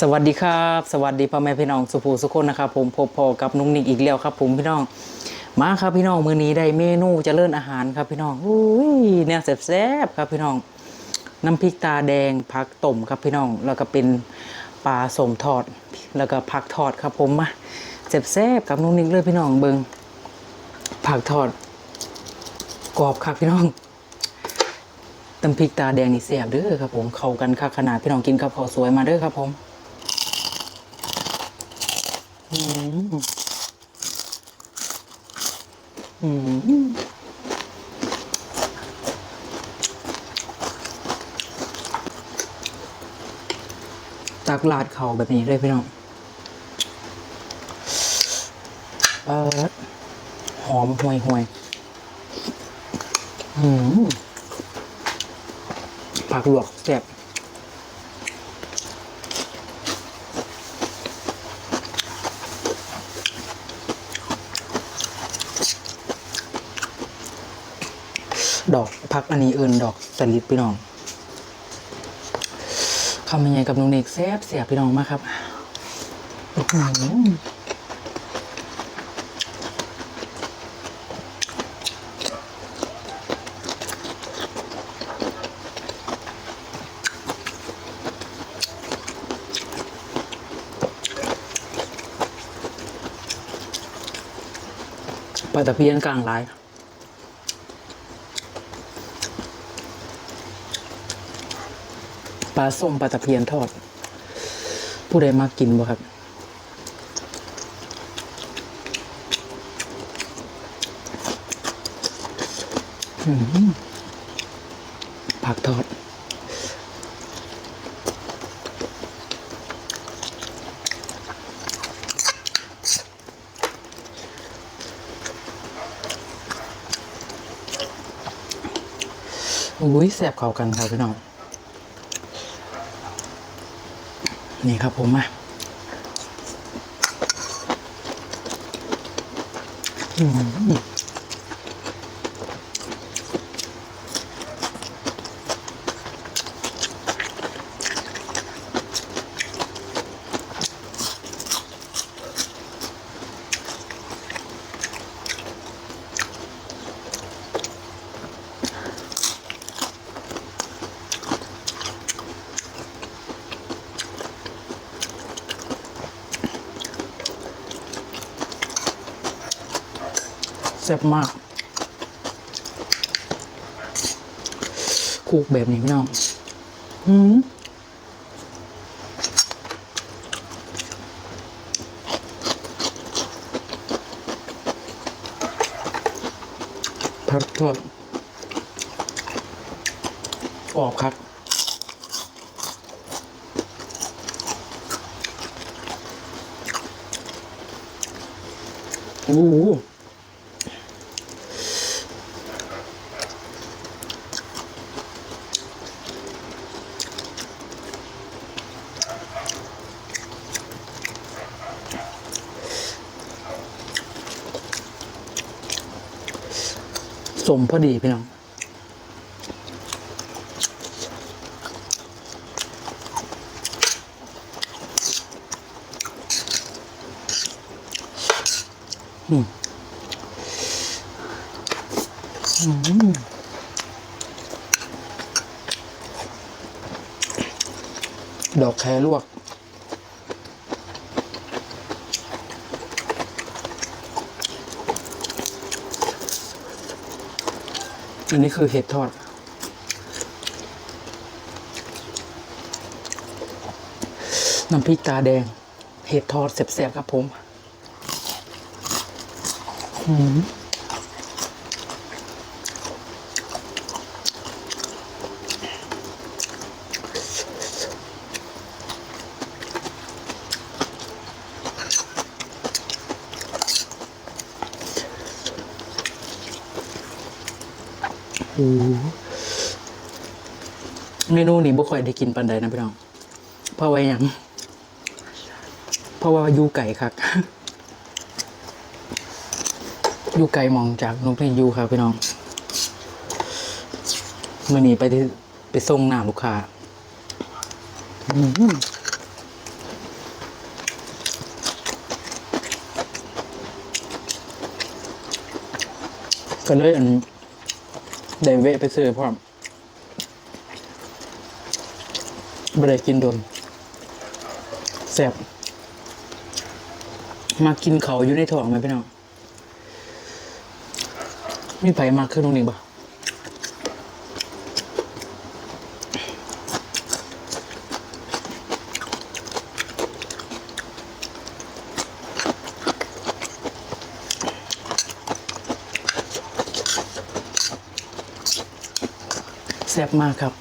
สวัสดีครับ สวัสดีพ่อแม่พี่น้องสุภูสุคนนะครับผมพบพอกับนุ้งนิกอีกแล้วครับ ผมพี่น้องมาครับพี่น้องมื้อนี้ได้เมนูจเจริญอาหารครับพี่น้องอุ้ยเนี่ยแซ่บๆครับพี่น้อง น้ำพริกตาแดงผักต้มครับพี่น้อง แล้วก็เป็นปลาสมทอด แล้วก็ผักทอดครับผมมาแซ่บๆกับนุ้งนิกเลยพี่น้องเบิงผักทอด กรอบครับพี่น้องตำพริกตาแดงนี่แซ่บเด้อครับผมเข้ากันคักขนาดพี่น้องกินกับข้าวสวยมาเด้อครับผมอืม อืมตักลาดเข่าแบบนี้เลยพี่น้องเปิดหอมห่วยห่วยอืมผักลวกแซ่บ ดอกผักอันนี้เอินดอกสลิดพี่น้องคำยังไงกับน้องเนกแซบเสียพี่น้องมากครับปลาตะเพียนกลางหลาย ปลาส้มปลาตะเพียนทอด ผู้ใดมากินบ่ครับ ผักทอด อุ้ยแสบเข้ากันครับพี่น้อง นี่ครับผมอะอืม แซ่บมากคูกแบบนี้พี่น้องอืมผักทอดออกครับโอ้ สมพอดีพี่น้องอืมอืมดอกแครลวก อันนี้คือเห็ดทอด น้ำพริกตาแดง เห็ดทอดแสบๆครับผม อืม เมนูนี้บ่ค่อยได้กินปันใดนะพี่น้อง เพราะว่าอย่าง เพราะว่ายู่ไก่ครับยู่ไก่มองจากนกที่ยู่ครับพี่น้องเมื่อนี้ไปไปส่งหน้าลูกค้าก็เลยอัน ได้เวะไปซื้อพร้อมไม่ได้กินโดนแซ่บมากินเขาอยู่ในท้องไหมพี่น้องมีไผมากขึ้นตรงนี้ปะ แซ่บมากครับ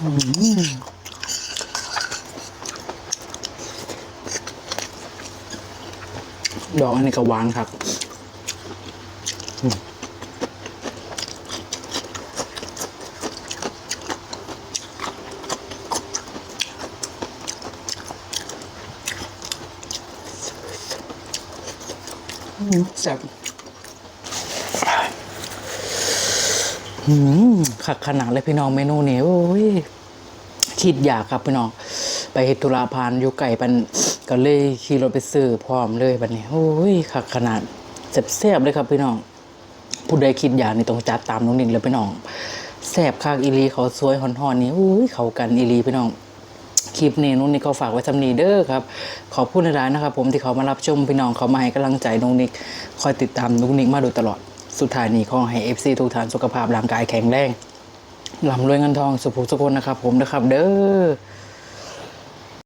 อืม ดอกอันนี้ก็หวานครับอืมอืมแซ่บอืมขักขนาดเลยพี่น้องเมนูนี้โอ้ยคิดอยากครับพี่น้อง ไปเฮ็ดธุระพานอยู่ไก่ปัน ก็เลยขี่รถไปซื้อพร้อมเลยบัดนี้โอ้ยคักขนาดแซ่บๆเลยครับพี่น้อง ผู้ใดคิดอย่ากนี่ต้องจัดตามน้องนิ่งเลยพี่น้องแซ่บคักอีลีเขาสวยฮอนๆนี่อุ้ยเขากันอีลีพี่น้องคลิปนี้นุ่นนี่เขาฝากไว้สำนีเด้อครับ ขอบคุณหลายๆนะครับ ผมที่เขามารับชมพี่น้องเขามาให้กำลังใจนุ่นนิกคอยติดตามนุ่นนิกมาโดยตลอดสุดท้ายนี้ขอให้ FC ทุกท่านสุขภาพร่างกายแข็งแรงลำรวยเงินทองสุขสุขคนนะครับ ผมนะครับ เด้อ